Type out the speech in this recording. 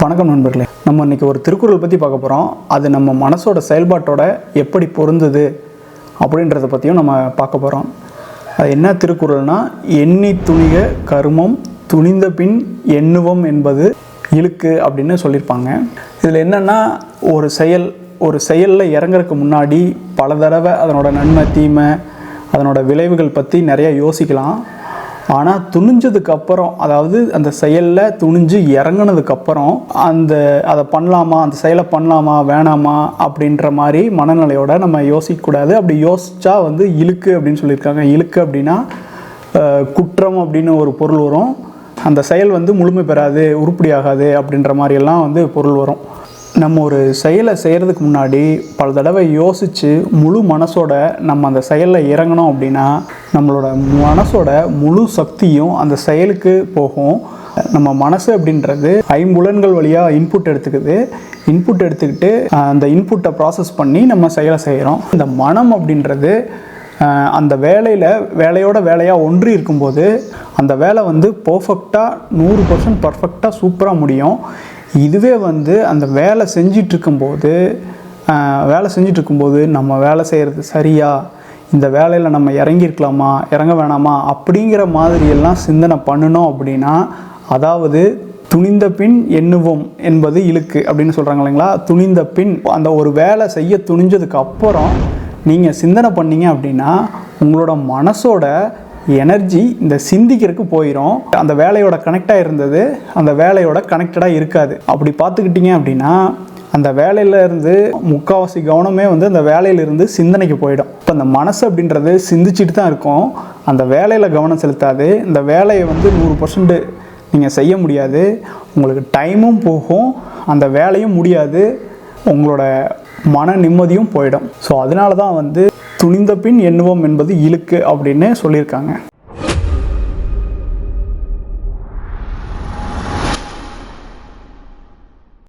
வணக்கம் நண்பர்களே. நம்ம இன்றைக்கி ஒரு திருக்குறள் பற்றி பார்க்க போகிறோம் அது நம்ம மனசோட செயல்பாட்டோட எப்படி பொருந்துது அப்படின்றத பற்றியும் நம்ம பார்க்க போகிறோம் அது என்ன திருக்குறள்னா எண்ணி துணிக கருமம் துணிந்த பின் எண்ணுவம் என்பது இழுக்கு அப்படின்னு சொல்லியிருப்பாங்க. இதில் என்னென்னா ஒரு செயல் ஒரு செயலில் இறங்குறதுக்கு முன்னாடி பல தடவை அதனோட நன்மை தீமை அதனோட விளைவுகள் பற்றி நிறையா யோசிக்கலாம். ஆனால் துணிஞ்சதுக்கு அப்புறம் அதாவது அந்த செயலில் துணிஞ்சு இறங்குனதுக்கு அப்புறம் அந்த அதை பண்ணலாமா அந்த செயலை பண்ணலாமா வேணாமா அப்படின்ற மாதிரி மனநிலையோட நம்ம யோசிக்கக்கூடாது அப்படி யோசித்தா வந்து இழுக்கு அப்படின்னு சொல்லியிருக்காங்க. இழுக்கு அப்படின்னா குற்றம் அப்படின்னு ஒரு பொருள் வரும். அந்த செயல் வந்து முழுமை பெறாது உருப்படியாகாது அப்படின்ற மாதிரியெல்லாம் வந்து பொருள் வரும். நம்ம ஒரு செயலை செய்கிறதுக்கு முன்னாடி பல தடவை யோசித்து முழு மனசோட நம்ம அந்த செயலில் இறங்கணும் அப்படின்னா நம்மளோட மனசோட முழு சக்தியும் அந்த செயலுக்கு போகும். நம்ம மனசு அப்படின்றது ஐம்புலன்கள் வழியாக இன்புட் எடுத்துக்குது. இன்புட் எடுத்துக்கிட்டு அந்த இன்புட்டை ப்ராசஸ் பண்ணி நம்ம செயலை செய்கிறோம் இந்த மனம் அப்படின்றது அந்த வேலையில் வேலையோட வேலையாக ஒன்றி இருக்கும்போது அந்த வேலை வந்து பர்ஃபெக்டாக நூறு பர்சன்ட் பர்ஃபெக்டாக சூப்பராக முடியும். இதுவே வந்து அந்த வேலை செஞ்சிட்டு இருக்கும்போது வேலை செஞ்சிட்டு இருக்கும்போது நம்ம வேலை செய்கிறது சரியா? இந்த வேலையில் நம்ம இறங்கியிருக்கலாமா? இறங்க வேணாமா? அப்படிங்கிற மாதிரியெல்லாம் சிந்தனை பண்ணணும் அப்படின்னா அதாவது துணிந்த பின் எண்ணுவோம் என்பது இழுக்கு அப்படின்னு சொல்கிறாங்க இல்லைங்களா? துணிந்த பின் அந்த ஒரு வேலை செய்ய துணிஞ்சதுக்கு அப்புறம் நீங்கள் சிந்தனை பண்ணீங்க அப்படின்னா உங்களோட மனசோட எனர்ஜி இந்த சிந்திக்கிறதுக்கு போயிடும் அந்த வேலையோட கனெக்டாக இருந்தது அந்த வேலையோட கனெக்டடாக இருக்காது. அப்படி பார்த்துக்கிட்டிங்க அப்படின்னா அந்த வேலையிலேருந்து முக்கால்வாசி கவனமே வந்து அந்த வேலையிலிருந்து சிந்தனைக்கு போயிடும். இப்போ அந்த மனசு அப்படின்றது சிந்திச்சுட்டு தான் இருக்கும். அந்த வேலையில் கவனம் செலுத்தாது. இந்த வேலையை வந்து நூறு பர்சன்ட் நீங்கள் செய்ய முடியாது. உங்களுக்கு டைமும் போகும். அந்த வேலையும் முடியாது. உங்களோட மன நிம்மதியும் போயிடும். ஸோ அதனால தான் வந்து துணிந்த பின் எண்ணுவோம் என்பது இழுக்கு அப்படின்னு சொல்லியிருக்காங்க.